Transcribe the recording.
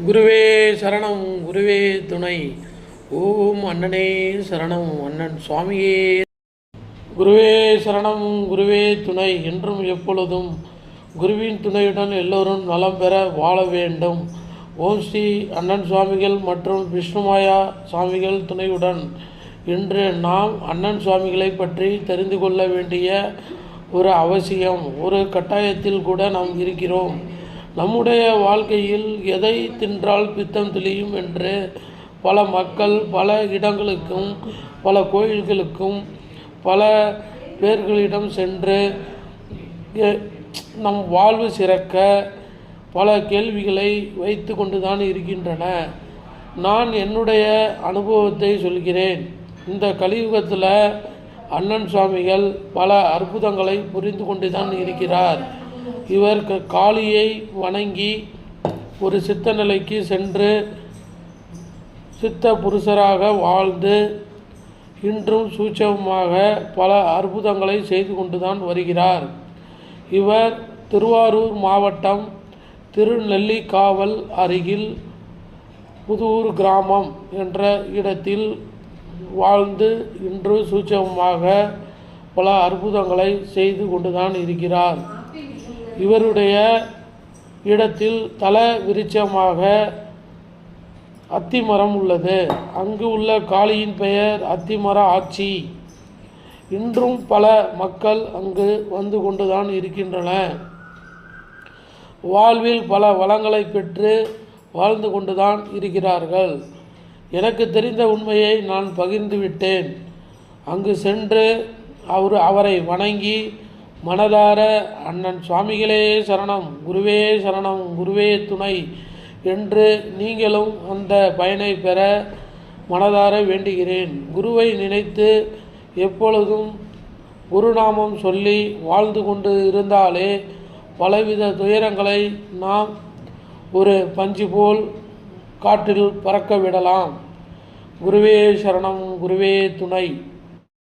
குருவே சரணம் குருவே துணை. ஓம் அண்ணனே சரணம் அண்ணன் சுவாமியே. குருவே சரணம் குருவே துணை என்றும் எப்பொழுதும் குருவின் துணையுடன் எல்லோரும் நலம் பெற வாழ வேண்டும். ஓம் ஸ்ரீ அண்ணன் சுவாமிகள் மற்றும் விஷ்ணுமாயா சுவாமிகள் துணையுடன் இன்று நாம் அண்ணன் சுவாமிகளை பற்றி தெரிந்து கொள்ள வேண்டிய ஒரு அவசியம். ஒரு கட்டாயத்தில் கூட நாம் இருக்கிறோம். நம்முடைய வாழ்க்கையில் எதை தின்றால் பித்தம் தெளியும் என்று பல மக்கள் பல இடங்களுக்கும் பல கோயில்களுக்கும் பல பேர்களிடம் சென்று நம் வாழ்வு சிறக்க பல கேள்விகளை வைத்து கொண்டுதான் இருக்கின்றன. நான் என்னுடைய அனுபவத்தை சொல்கிறேன். இந்த கலியுகத்தில் அண்ணன் சுவாமிகள் பல அற்புதங்களை புரிந்து கொண்டு தான் இருக்கிறார். இவர் க- காளியை வணங்கி ஒரு சித்த நிலைக்கு சென்று சித்த புருஷராக வாழ்ந்து இன்றும் சூட்சமமாக பல அற்புதங்களை செய்து கொண்டுதான் வருகிறார். இவர் திருவாரூர் மாவட்டம் திருநெல்லிக்காவல் அருகில் புதூர் கிராமம் என்ற இடத்தில் வாழ்ந்து இன்று சூட்சமமாக பல அற்புதங்களை செய்து கொண்டுதான் இருக்கிறார். இவருடைய இடத்தில் தல விருட்சமாக அத்திமரம் உள்ளது. அங்கு உள்ள காளியின் பெயர் அத்திமர ஆட்சி. இன்றும் பல மக்கள் அங்கு வந்து கொண்டுதான் இருக்கின்றன வாழ்வில் பல வளங்களை பெற்று வாழ்ந்து கொண்டுதான் இருக்கிறார்கள். எனக்கு தெரிந்த உண்மையை நான் பகிர்ந்து விட்டேன். அங்கு சென்று அவர் அவரை வணங்கி மனதார அண்ணன் சுவாமிகளே சரணம் குருவே சரணம் குருவே துணை என்று நீங்களும் அந்த பயனை பெற மனதார வேண்டுகிறேன். குருவை நினைத்து எப்பொழுதும் குருநாமம் சொல்லி வாழ்ந்து கொண்டு இருந்தாலே பலவித துயரங்களை நாம் ஒரு பஞ்சு போல் காற்றில் பறக்க விடலாம். குருவே சரணம் குருவே துணை